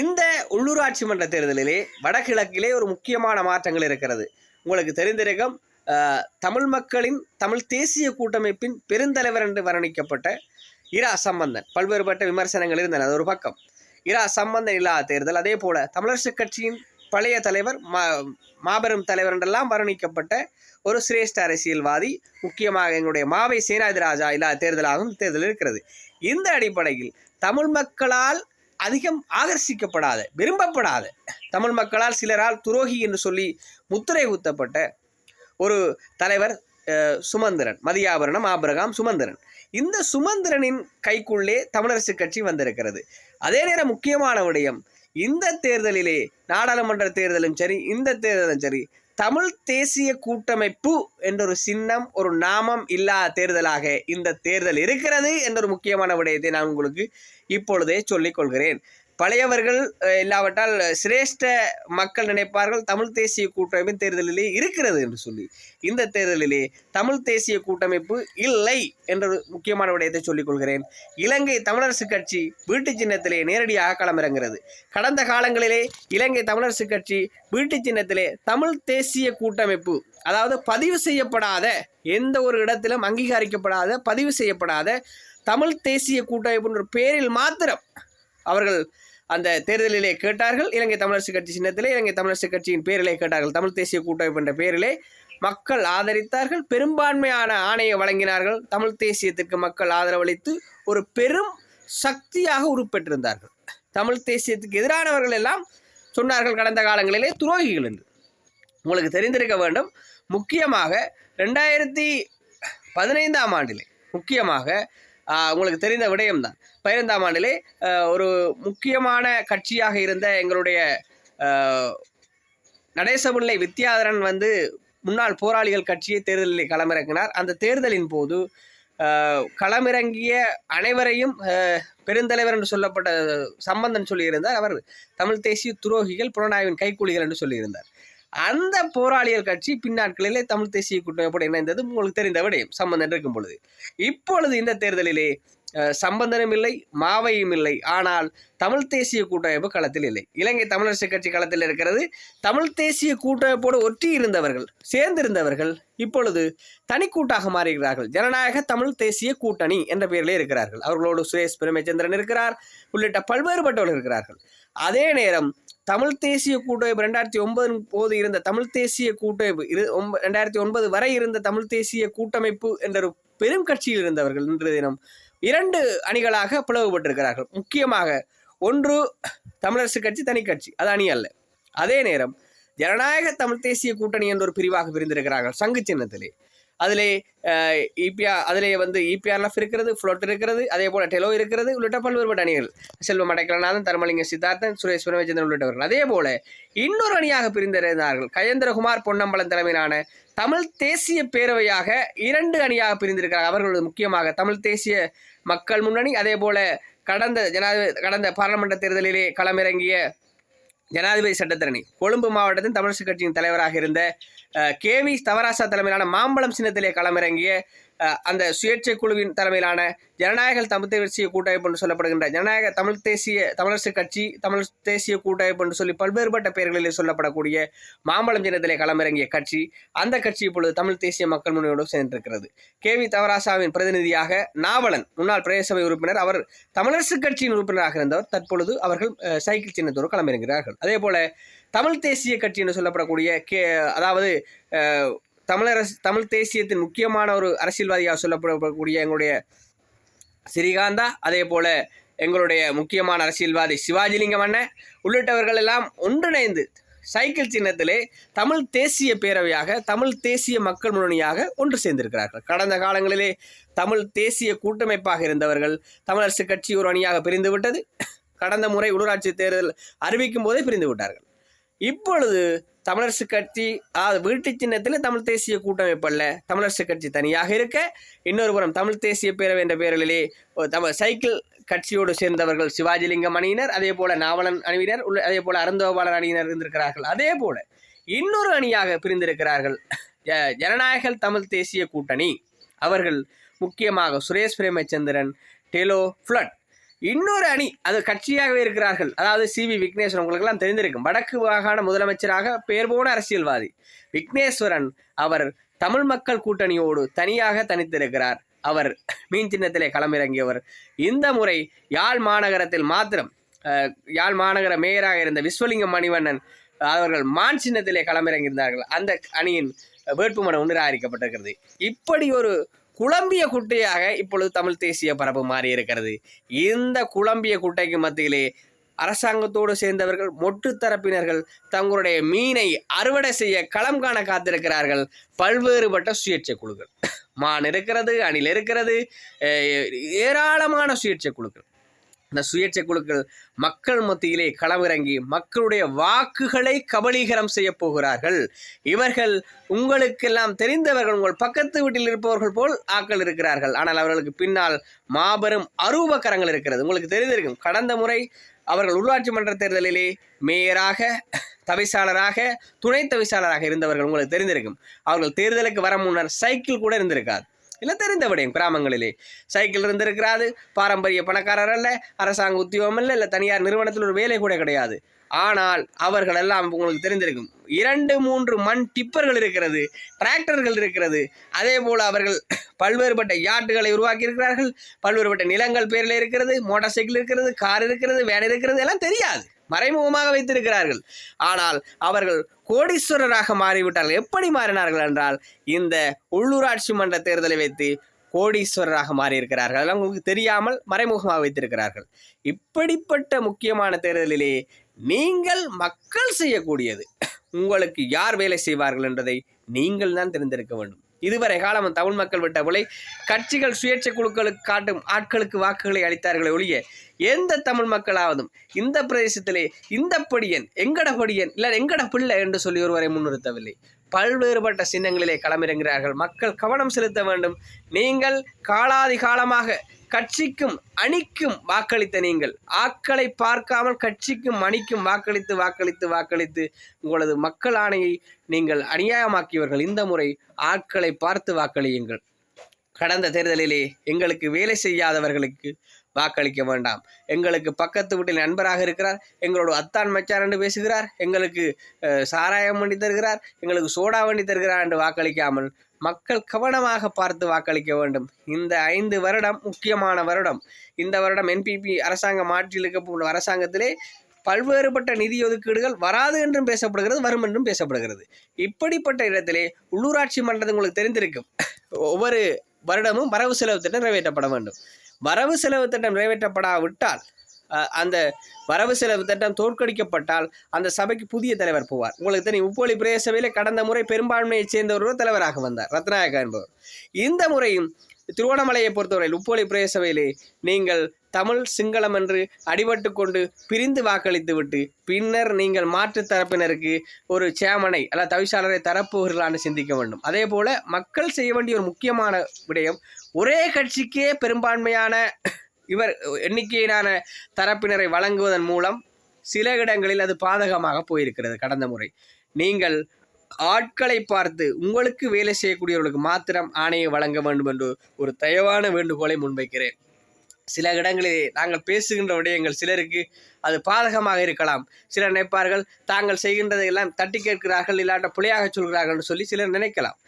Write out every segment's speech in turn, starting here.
இந்த உள்ளூராட்சி மன்ற தேர்தலிலே வடகிழக்கிலே ஒரு முக்கியமான மாற்றங்கள் இருக்கிறது. உங்களுக்கு தெரிந்திருக்கும் தமிழ் மக்களின் தமிழ் தேசிய கூட்டமைப்பின் பெருந்தலைவர் என்று வர்ணிக்கப்பட்ட இரா சம்பந்தன். பல்வேறுபட்ட விமர்சனங்கள் இருந்தன அது ஒரு பக்கம். இரா சம்பந்தன் இல்லாத தேர்தல் அதே போல தமிழரசு கட்சியின் பழைய தலைவர் மா மாபெரும் தலைவர் என்றெல்லாம் வர்ணிக்கப்பட்ட ஒரு சிரேஷ்ட அரசியல்வாதி முக்கியமாக எங்களுடைய மாவை சேனாதிராஜா இல்லாத தேர்தலாகவும் தேர்தல் இருக்கிறது. இந்த அடிப்படையில் தமிழ் மக்களால் அதிகம் ஆகர்ஷிக்கப்படாத விரும்பப்படாத தமிழ் மக்களால் சிலரால் துரோகி என்று சொல்லி முத்திரை குத்தப்பட்ட ஒரு தலைவர் சுமந்திரன் மதியாபரணம் ஆபிரகாம் சுமந்திரன். இந்த சுமந்திரனின் கைக்குள்ளே தமிழரசு கட்சி வந்திருக்கிறது. அதே நேரம் முக்கியமான விடயம் இந்த தேர்தலிலே நாடாளுமன்ற தேர்தலும் சரி இந்த தேர்தலும் சரி தமிழ் தேசிய கூட்டமைப்பு என்ற ஒரு சின்னம் ஒரு நாமம் இல்லாத தேர்தலாக இந்த தேர்தல் இருக்கிறது என்ற ஒரு முக்கியமான விடயத்தை நான் உங்களுக்கு இப்பொழுதே சொல்லிக் கொள்கிறேன். பழையவர்கள் இல்லாவிட்டால் சிரேஷ்ட மக்கள் நினைப்பார்கள் தமிழ் தேசிய கூட்டமைப்பின் தேர்தலிலே இருக்கிறது என்று சொல்லி. இந்த தேர்தலிலே தமிழ் தேசிய கூட்டமைப்பு இல்லை என்ற முக்கியமான விடயத்தை சொல்லிக் கொள்கிறேன். இலங்கை தமிழரசு கட்சி வீட்டு சின்னத்திலே நேரடியாக களமிறங்கிறது கடந்த காலங்களிலே இலங்கை தமிழரசு கட்சி வீட்டு சின்னத்திலே தமிழ் தேசிய கூட்டமைப்பு அதாவது பதிவு செய்யப்படாத எந்த ஒரு இடத்திலும் அங்கீகரிக்கப்படாத பதிவு செய்யப்படாத தமிழ் தேசிய கூட்டமைப்புன்ற பேரில் மாத்திரம் அவர்கள் அந்த தேர்தலிலே கேட்டார்கள். இலங்கை தமிழரசு கட்சி சின்னத்திலே இலங்கை தமிழரசு கட்சியின் பேரிலே கேட்டார்கள். தமிழ் தேசிய கூட்டமைப்பு என்ற பேரிலே மக்கள் ஆதரித்தார்கள். பெரும்பான்மையான ஆணையை வழங்கினார்கள். தமிழ் தேசியத்திற்கு மக்கள் ஆதரவளித்து ஒரு பெரும் சக்தியாக உருப்பெற்றிருந்தார்கள். தமிழ் தேசியத்துக்கு எதிரானவர்கள் எல்லாம் சொன்னார்கள் கடந்த காலங்களிலே துரோகிகள் என்று. உங்களுக்கு தெரிந்திருக்க வேண்டும் முக்கியமாக ரெண்டாயிரத்தி பதினைந்தாம் ஆண்டிலே முக்கியமாக உங்களுக்கு தெரிந்த விடயம்தான். பதினைந்தாம் ஆண்டிலே ஒரு முக்கியமான கட்சியாக இருந்த எங்களுடைய ஆஹ், வித்யாதரன் வந்து முன்னாள் போராளிகள் கட்சியை தேர்தலில் களமிறங்கினார். அந்த தேர்தலின் போது களமிறங்கிய அனைவரையும் பெருந்தலைவர் என்று சொல்லப்பட்ட சம்பந்தன் சொல்லியிருந்தார். அவர் தமிழ் தேசிய துரோகிகள் புலனாய்வின் கைக்கூலிகள் என்று சொல்லியிருந்தார். அந்த போராளியர் கட்சி பின்னாட்களிலே தமிழ் தேசிய கூட்டமைப்போடு இணைந்தது. உங்களுக்கு தெரிந்த விடயம் சம்பந்தன் இருக்கும் பொழுது. இப்பொழுது இந்த தேர்தலிலே சம்பந்தனும் இல்லை மாவையும் இல்லை. ஆனால் தமிழ் தேசிய கூட்டமைப்பு களத்தில் இல்லை. இலங்கை தமிழரசு கட்சி களத்தில் இருக்கிறது. தமிழ் தேசிய கூட்டமைப்போடு ஒற்றி இருந்தவர்கள் சேர்ந்திருந்தவர்கள் இப்பொழுது தனிக்கூட்டாக மாறுகிறார்கள். ஜனநாயக தமிழ் தேசிய கூட்டணி என்ற பெயரிலே இருக்கிறார்கள். அவர்களோடு சுரேஷ் பிரேமச்சந்திரன் இருக்கிறார். உள்ளிட்ட பல்வேறுபட்டவர்கள் இருக்கிறார்கள். அதே நேரம் தமிழ் தேசிய கூட்டமைப்பு ரெண்டாயிரத்தி ஒன்பது போது இருந்த தமிழ் தேசிய கூட்டமைப்பு இரு ரெண்டாயிரத்தி ஒன்பது வரை இருந்த தமிழ் தேசிய கூட்டமைப்பு என்ற ஒரு பெரும் கட்சியில் இருந்தவர்கள் இன்று தினம் இரண்டு அணிகளாக பிளவுபட்டிருக்கிறார்கள். முக்கியமாக ஒன்று தமிழரசு கட்சி தனி கட்சி. அது அணி அல்ல. அதே நேரம் ஜனநாயக தமிழ் தேசிய கூட்டணி என்ற ஒரு பிரிவாக பிரிந்திருக்கிறார்கள் சங்கு சின்னத்திலே. அதிலே இபிஆர் அதிலே வந்து இபிஆர்எஃப் இருக்கிறது ஃப்ளோட் இருக்கிறது அதே போல் டெலோ இருக்கிறது உள்ளிட்ட பல்வேறுபட்ட அணிகள் செல்வம் அடைக்கலநாதன் தர்மலிங்க சித்தார்த்தன் சுரேஷ் பிரமச்சந்திரன் உள்ளிட்டவர்கள். அதே போல இன்னொரு அணியாக பிரிந்திருந்தார்கள். கயேந்திரகுமார் பொன்னம்பலம் தலைமையிலான தமிழ் தேசிய பேரவையாக இரண்டு அணியாக பிரிந்திருக்கிறார். அவர்களது முக்கியமாக தமிழ் தேசிய மக்கள் முன்னணி அதே போல கடந்த ஜனாதிபதி கடந்த பாராளுமன்ற தேர்தலிலே களமிறங்கிய ஜனாதிபதி சட்டத்தரணி. கொழும்பு மாவட்டத்தின் தமிழரசு கட்சியின் தலைவராக இருந்த கே வி தவராசா தலைமையிலான மாம்பழம் சின்னத்திலே களமிறங்கிய அந்த சுயேட்சை குழுவின் தலைமையிலான ஜனநாயக தமிழ் தேசிய கூட்டமைப்பு என்று சொல்லப்படுகின்ற ஜனநாயக தமிழ் தேசிய தமிழரசு கட்சி தமிழ் தேசிய கூட்டமைப்பு என்று சொல்லி பல்வேறுபட்ட பெயர்களில் சொல்லப்படக்கூடிய மாம்பழம் சின்னத்திலே களமிறங்கிய கட்சி அந்த கட்சி இப்பொழுது தமிழ் தேசிய மக்கள் முன்னோடு சேர்ந்திருக்கிறது. கே வி தவராசாவின் பிரதிநிதியாக நாவலன் முன்னாள் பிரதேசபை உறுப்பினர் அவர் தமிழரசு கட்சியின் உறுப்பினராக இருந்தவர். தற்பொழுது அவர்கள் சைக்கிள் சின்னத்தோடு களமிறங்குகிறார்கள். அதே போல தமிழ் தேசிய கட்சி என்று சொல்லப்படக்கூடிய கே அதாவது தமிழரசு தமிழ் தேசியத்தின் முக்கியமான ஒரு அரசியல்வாதியாக சொல்லப்படக்கூடிய எங்களுடைய ஸ்ரீகாந்தா அதே போல எங்களுடைய முக்கியமான அரசியல்வாதி சிவாஜிலிங்கம் அண்ணன் உள்ளிட்டவர்கள் எல்லாம் ஒன்றிணைந்து சைக்கிள் சின்னத்திலே தமிழ் தேசிய பேரவையாக தமிழ் தேசிய மக்கள் முன்னணியாக ஒன்று சேர்ந்திருக்கிறார்கள். கடந்த காலங்களிலே தமிழ் தேசிய கூட்டமைப்பாக இருந்தவர்கள் தமிழரசு கட்சி ஒரு அணியாக பிரிந்து விட்டது கடந்த முறை உள்ளூராட்சி தேர்தல் அறிவிக்கும் போதே பிரிந்து விட்டார்கள் இப்பொழுது தமிழரசு கட்சி அதாவது வீட்டு சின்னத்தில் தமிழ் தேசிய கூட்டமைப்பு அல்ல. தமிழரசு கட்சி தனியாக இருக்க இன்னொரு புறம் தமிழ் தேசிய பேரவை என்ற பெயரிலே தமிழ் சைக்கிள் கட்சியோடு சேர்ந்தவர்கள் சிவாஜிலிங்கம் அணியினர் அதே போல நாவலன் அணியினர் உள்ள அதே போல அருந்தோபாலன் அணியினர் இருந்திருக்கிறார்கள். அதே போல இன்னொரு அணியாக பிரிந்திருக்கிறார்கள் ஜ- ஜனநாயக தமிழ் தேசிய கூட்டணி. அவர்கள் முக்கியமாக சுரேஷ் பிரேமச்சந்திரன் டெலோ ஃப்ளட் இன்னொரு அணி அது கட்சியாகவே இருக்கிறார்கள். அதாவது சி வி விக்னேஸ்வரன் உங்களுக்கெல்லாம் தெரிந்திருக்கும். வடக்கு மாகாண முதலமைச்சராக பெயர் போன அரசியல்வாதி. விக்னேஸ்வரன் அவர் தமிழ் மக்கள் கூட்டணியோடு தனியாக தனித்திருக்கிறார். அவர் மீன் சின்னத்திலே களமிறங்கியவர். இந்த முறை யாழ் மாநகரத்தில் மாத்திரம் யாழ் மாநகர மேயராக இருந்த விஸ்வலிங்கம் மணிவண்ணன் அவர்கள் மான் சின்னத்திலே களமிறங்கியிருந்தார்கள். அந்த அணியின் வேட்புமனு நிராகரிக்கப்பட்டிருக்கிறது இப்படி ஒரு குழம்பிய குட்டையாக இப்பொழுது தமிழ் தேசிய பரப்பு மாறி இருக்கிறது. இந்த குழம்பிய குட்டைக்கு மத்தியிலே அரசாங்கத்தோடு சேர்ந்தவர்கள் மொட்டு தரப்பினர்கள் தங்களுடைய மீனை அறுவடை செய்ய களம் காண காத்திருக்கிறார்கள். பல்வேறுபட்ட சுயேட்சை குழுக்கள். மான் இருக்கிறது அணில் இருக்கிறது ஏராளமான சுயேட்சை குழுக்கள். இந்த சுயேட்சை குழுக்கள் மக்கள் மத்தியிலே களமிறங்கி மக்களுடைய வாக்குகளை கபலீகரம் செய்ய போகிறார்கள். இவர்கள் உங்களுக்கெல்லாம் தெரிந்தவர்கள் உங்கள் பக்கத்து வீட்டில் இருப்பவர்கள் போல் ஆக்கள் இருக்கிறார்கள். ஆனால் அவர்களுக்கு பின்னால் மாபெரும் அரூபக்கரங்கள் இருக்கிறது. உங்களுக்கு தெரிந்திருக்கும் கடந்த முறை அவர்கள் உள்ளாட்சி மன்ற தேர்தலிலே மேயராக தவிசாளராக துணை தவிசாளராக இருந்தவர்கள் உங்களுக்கு தெரிந்திருக்கும். அவர்கள் தேர்தலுக்கு வர முன்னர் சைக்கிள் கூட இருந்திருக்காது. இல்லை தெரிந்தவிடையும் கிராமங்களிலே சைக்கிள் இருந்திருக்கிறாது பாரம்பரிய பணக்காரர் அல்ல அரசாங்க உத்தியோகம் இல்லை இல்லை தனியார் நிறுவனத்தில் ஒரு வேலை கூட கிடையாது ஆனால் அவர்கள் எல்லாம் உங்களுக்கு தெரிந்திருக்கும் இரண்டு மூன்று மண் டிப்பர்கள் இருக்கிறது டிராக்டர்கள் இருக்கிறது அதே போல் அவர்கள் பல்வேறுபட்ட யாட்டுகளை உருவாக்கி இருக்கிறார்கள் பல்வேறுபட்ட நிலங்கள் பேரில் இருக்கிறது மோட்டார் சைக்கிள் இருக்கிறது கார் இருக்கிறது வேன் இருக்கிறது எல்லாம் தெரியாது மறைமுகமாக வைத்திருக்கிறார்கள். ஆனால் அவர்கள் கோடீஸ்வரராக மாறிவிட்டார்கள். எப்படி மாறினார்கள் என்றால் இந்த உள்ளூராட்சி மன்ற தேர்தலை வைத்து கோடீஸ்வரராக மாறியிருக்கிறார்கள். அதெல்லாம் உங்களுக்கு தெரியாமல் மறைமுகமாக வைத்திருக்கிறார்கள். இப்படிப்பட்ட முக்கியமான தேர்தலிலே நீங்கள் மக்கள் செய்யக்கூடியது. உங்களுக்கு யார் வேலை செய்வார்கள் என்பதை நீங்கள் தான் தெரிந்திருக்க வேண்டும். இதுவரை காலம் தமிழ் மக்கள் விட்ட விலை கட்சிகள் சுயேட்சை குழுக்களுக்கு காட்டும் ஆட்களுக்கு வாக்குகளை அளித்தார்களே ஒழிய எந்த தமிழ் மக்களாவதும் இந்த பிரதேசத்திலே இந்த படியன் எங்கட படியன் இல்லை எங்கட பிள்ளை என்று சொல்லி ஒருவரை முன்னிறுத்தவில்லை. பல்வேறுபட்ட சின்னங்களிலே களமிறங்கிறார்கள் மக்கள் கவனம் செலுத்த வேண்டும். நீங்கள் காலாதி காலமாக கட்சிக்கும் அணிக்கும் வாக்களித்த நீங்கள். ஆக்களை பார்க்காமல் கட்சிக்கும் அணிக்கும் வாக்களித்து வாக்களித்து வாக்களித்து உங்களது மக்கள் ஆணையை நீங்கள் அநியாயமாக்கியவர்கள். இந்த முறை ஆட்களை பார்த்து வாக்களியுங்கள். கடந்த தேர்தலிலே எங்களுக்கு வேலை செய்யாதவர்களுக்கு வாக்களிக்க வேண்டாம். எங்களுக்கு பக்கத்து வீட்டில் நண்பராக இருக்கிறார். எங்களோட அத்தான் மச்சான் என்று பேசுகிறார். எங்களுக்கு சாராயம் வண்டி தருகிறார். எங்களுக்கு சோடா வண்டி தருகிறார் என்று வாக்களிக்காமல் மக்கள் கவனமாக பார்த்து வாக்களிக்க வேண்டும். இந்த ஐந்து வருடம் முக்கியமான வருடம். இந்த வருடம் என்பிபி அரசாங்கம் ஆட்சியில் இருக்க அரசாங்கத்திலே பல்வேறுபட்ட நிதி ஒதுக்கீடுகள் வராது என்றும் பேசப்படுகிறது வரும் என்றும் பேசப்படுகிறது. இப்படிப்பட்ட இடத்திலே உள்ளூராட்சி மன்றம் உங்களுக்கு தெரிந்திருக்கும். ஒவ்வொரு வருடமும் வரவு செலவு திட்டம் நிறைவேற்றப்பட வேண்டும். வரவு செலவு திட்டம் நிறைவேற்றப்படாவிட்டால் அந்த வரவு செலவு திட்டம் தோற்கடிக்கப்பட்டால் அந்த சபைக்கு புதிய தலைவர் போவார். உங்களுக்கு தெரியும் உப்போலி பிரதேச சபையில் கடந்த முறை பெரும்பான்மையைச் சேர்ந்த தலைவராக வந்தார் ரத்நாயகர் என்பவர். இந்த முறையும் திருவண்ணாமலையை பொறுத்தவரையில் உப்போலி பிரதேச சபையிலே நீங்கள் தமிழ் சிங்களம் என்று அடிபட்டு கொண்டு பிரிந்து வாக்களித்து விட்டு பின்னர் நீங்கள் மாற்றுத் தரப்பினருக்கு ஒரு சேமனை அல்ல தவிசாளரை தரப்போகிறான்னு சிந்திக்க வேண்டும். அதே போல மக்கள் செய்ய வேண்டிய ஒரு முக்கியமான விடயம் ஒரே கட்சிக்கே பெரும்பான்மையான இவர் எண்ணிக்கையிலான தரப்பினரை வழங்குவதன் மூலம் சில இடங்களில் அது பாதகமாக போயிருக்கிறது கடந்த முறை. நீங்கள் ஆட்களை பார்த்து உங்களுக்கு வேலை செய்யக்கூடியவர்களுக்கு மாத்திரம் ஆணையை வழங்க வேண்டும் என்று ஒரு தயவான வேண்டுகோளை முன்வைக்கிறேன். சில இடங்களில் நாங்கள் பேசுகின்ற விடயங்கள் சிலருக்கு அது பாதகமாக இருக்கலாம். சிலர் நினைப்பார்கள் தாங்கள் செய்கின்றதை எல்லாம் தட்டி கேட்கிறார்கள் இல்லாட்ட பிழையாக சொல்கிறார்கள் என்று சொல்லி சிலர் நினைக்கலாம்.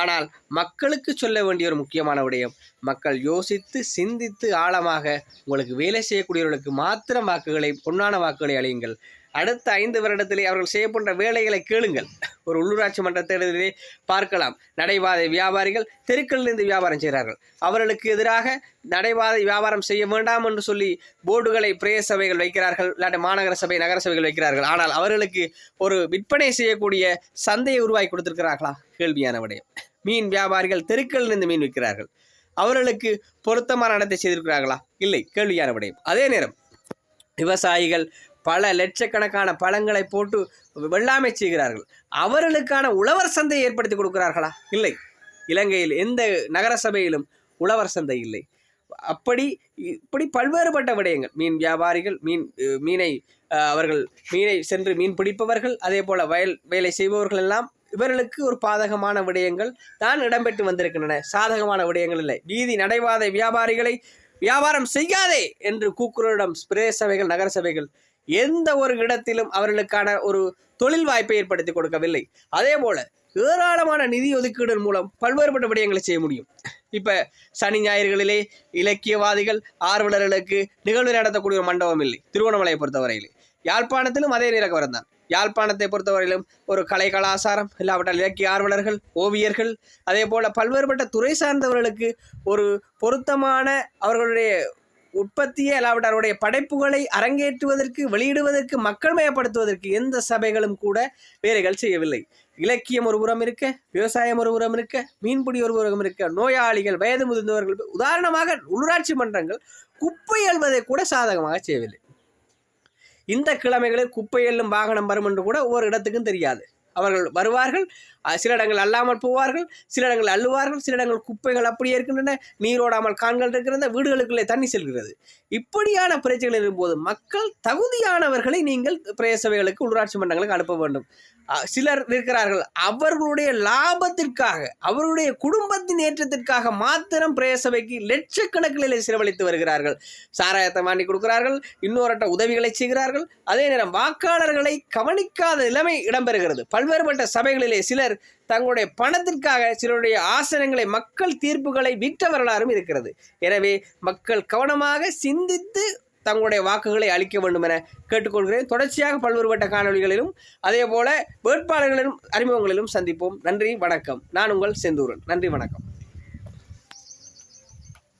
ஆனால் மக்களுக்கு சொல்ல வேண்டிய ஒரு முக்கியமான விடயம் மக்கள் யோசித்து சிந்தித்து ஆழமாக உங்களுக்கு வேலை செய்யக்கூடியவர்களுக்கு மாத்திரம் வாக்குகளை பொன்னான வாக்குகளை அளியுங்கள். அடுத்த ஐந்து வருடத்திலே அவர்கள் செய்யப்பட்ட வேலைகளை கேளுங்கள். ஒரு உள்ளூராட்சி மன்ற தேர்தலிலே பார்க்கலாம். நடைபாதை வியாபாரிகள் தெருக்களிலிருந்து வியாபாரம் செய்கிறார்கள். அவர்களுக்கு எதிராக நடைபாதை வியாபாரம் செய்ய வேண்டாம் என்று சொல்லி போர்டுகளை பிரேய சபைகள் வைக்கிறார்கள். இல்லாட்டி மாநகர சபை நகர சபைகள் வைக்கிறார்கள். ஆனால் அவர்களுக்கு ஒரு விற்பனை செய்யக்கூடிய சந்தையை உருவாக்கி கொடுத்திருக்கிறார்களா? கேள்வியான விடயம். மீன் வியாபாரிகள் தெருக்களிலிருந்து மீன் விற்கிறார்கள். அவர்களுக்கு பொருத்தமான நடத்தை செய்திருக்கிறார்களா? இல்லை. கேள்வியான விடயம். அதே நேரம் விவசாயிகள் பல லட்சக்கணக்கான பழங்களை போட்டு வெள்ளாமை செய்கிறார்கள். அவர்களுக்கான உழவர் சந்தையை ஏற்படுத்தி கொடுக்கிறார்களா? இல்லை. இலங்கையில் எந்த நகர சபையிலும் உழவர் சந்தை இல்லை. அப்படி இப்படி பல்வேறுபட்ட விடயங்கள். மீன் வியாபாரிகள் மீன் மீனை அவர்கள் மீனை சென்று மீன் பிடிப்பவர்கள் அதே போல் வயல் வேலை செய்பவர்கள் எல்லாம் இவர்களுக்கு ஒரு பாதகமான விடயங்கள் தான் இடம்பெற்று வந்திருக்கின்றன. சாதகமான விடயங்கள் இல்லை. வீதி நடைபாதை வியாபாரிகளை வியாபாரம் செய்யாதே என்று கூக்குரலிடம் பிரதேச சபைகள் நகர சபைகள் எந்த ஒரு இடத்திலும் அவர்களுக்கான ஒரு தொழில் வாய்ப்பை ஏற்படுத்தி கொடுக்கவில்லை. அதே போல ஏராளமான நிதி ஒதுக்கீடு மூலம் பல்வேறுபட்ட விடயங்களை செய்ய முடியும். இப்ப சனி ஞாயிறுகளிலே இலக்கியவாதிகள் ஆர்வலர்களுக்கு நிகழ்வு நடத்தக்கூடிய ஒரு மண்டபம் இல்லை திருவண்ணாமலையை பொறுத்தவரையிலே. யாழ்ப்பாணத்திலும் அதே நிலக்கவரம் தான். யாழ்ப்பாணத்தை பொறுத்தவரையிலும் ஒரு கலை கலாசாரம் இல்லாவிட்டால் இலக்கிய ஆர்வலர்கள் ஓவியர்கள் அதே போல பல்வேறுபட்ட துறை சார்ந்தவர்களுக்கு ஒரு பொருத்தமான அவர்களுடைய உற்பத்தியே அல்லாவிட அவருடைய படைப்புகளை அரங்கேற்றுவதற்கு வெளியிடுவதற்கு மக்கள் மயப்படுத்துவதற்கு எந்த சபைகளும் கூட வேலைகள் செய்யவில்லை. இலக்கியம் ஒரு புறம் இருக்க விவசாயம் ஒரு புறம் இருக்க மீன்பிடி ஒரு புறம் இருக்க நோயாளிகள் வயது முதிர்ந்தவர்கள் உதாரணமாக உள்ளூராட்சி மன்றங்கள் குப்பை எழுவதை கூட சாதகமாக செய்யவில்லை. இந்த கிழமைகளில் குப்பை எல்லும் வாகனம் வரும் என்று கூட ஒவ்வொரு இடத்துக்கும் தெரியாது. அவர்கள் வருவார்கள். சில இடங்கள் அல்லாமல் போவார்கள் சில இடங்கள் அள்ளுவார்கள் சில இடங்கள் குப்பைகள் அப்படியே இருக்கின்றன நீரோடாமல் கான்கள் இருக்கின்றன வீடுகளுக்குள்ளே தண்ணி செல்கிறது. இப்படியான பிரச்சனைகள் இருக்கும்போது மக்கள் தகுதியானவர்களை நீங்கள் பிரேசவைகளுக்கு உள்ளாட்சி மன்றங்களுக்கு அனுப்ப வேண்டும். சிலர் இருக்கிறார்கள். அவர்களுடைய லாபத்திற்காக அவர்களுடைய குடும்பத்தின் ஏற்றத்திற்காக மாத்திரம் பிரேசபைக்கு லட்சக்கணக்கில் செலவழித்து வருகிறார்கள். சாராயத்தை வாங்கி கொடுக்கிறார்கள் இன்னொருட்ட உதவிகளை செய்கிறார்கள். அதே நேரம் வாக்காளர்களை கவனிக்காத நிலைமை இடம்பெறுகிறது. பல்வேறுபட்ட சபைகளிலே சிலர் தங்களுடைய பணத்திற்காக சிலருடைய ஆசனங்களை மக்கள் தீர்ப்புகளை விற்ற வரலாறும் இருக்கிறது. எனவே மக்கள் கவனமாக சிந்தித்து தங்களுடைய வாக்குகளை அளிக்க வேண்டும் என கேட்டுக்கொள்கிறேன். தொடர்ச்சியாக பல்வேறுபட்ட காணொளிகளிலும் அதே போல வேட்பாளர்களிலும் அறிமுகங்களிலும் சந்திப்போம். நன்றி வணக்கம். நான் உங்கள் செந்தூரன். நன்றி வணக்கம்.